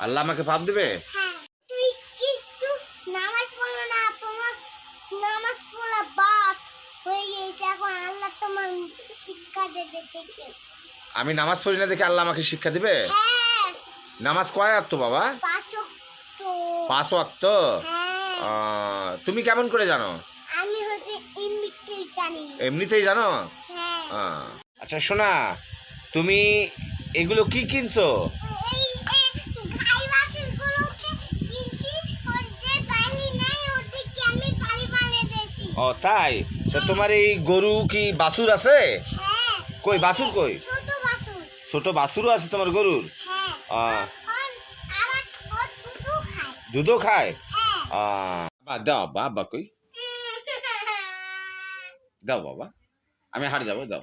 আল্লাহ আমাকে পাপ দেবে? হ্যাঁ। তুই কিন্তু নামাজ পড়ো না? তোমার নামাজ পড়া বাদ হয়ে গেছে এখন আল্লাহ তোমার শিক্ষা দেবে দেখে। আমি নামাজ পড়ি না দেখে আল্লাহ আমাকে শিক্ষা দিবে? হ্যাঁ। নামাজ কয় অক্ত বাবা? পাঁচ অক্ত হ্যাঁ। তুমি কেমন করে জানো? আমি হচ্ছে এমনিতে জানি। এমনিতেই জানো? হ্যাঁ। আচ্ছা শোনা তুমি এগুলো কি কিনছো? ও, তাই? তা তোমার এই গরু কি বাছুর আছে? কই, বাছুর কই? ছোট বাছুরও আছে তোমার গরুর? দুধও খায়? দাও, বাবা কই? দাও, বাবা। আমি হাট যাব, দাও।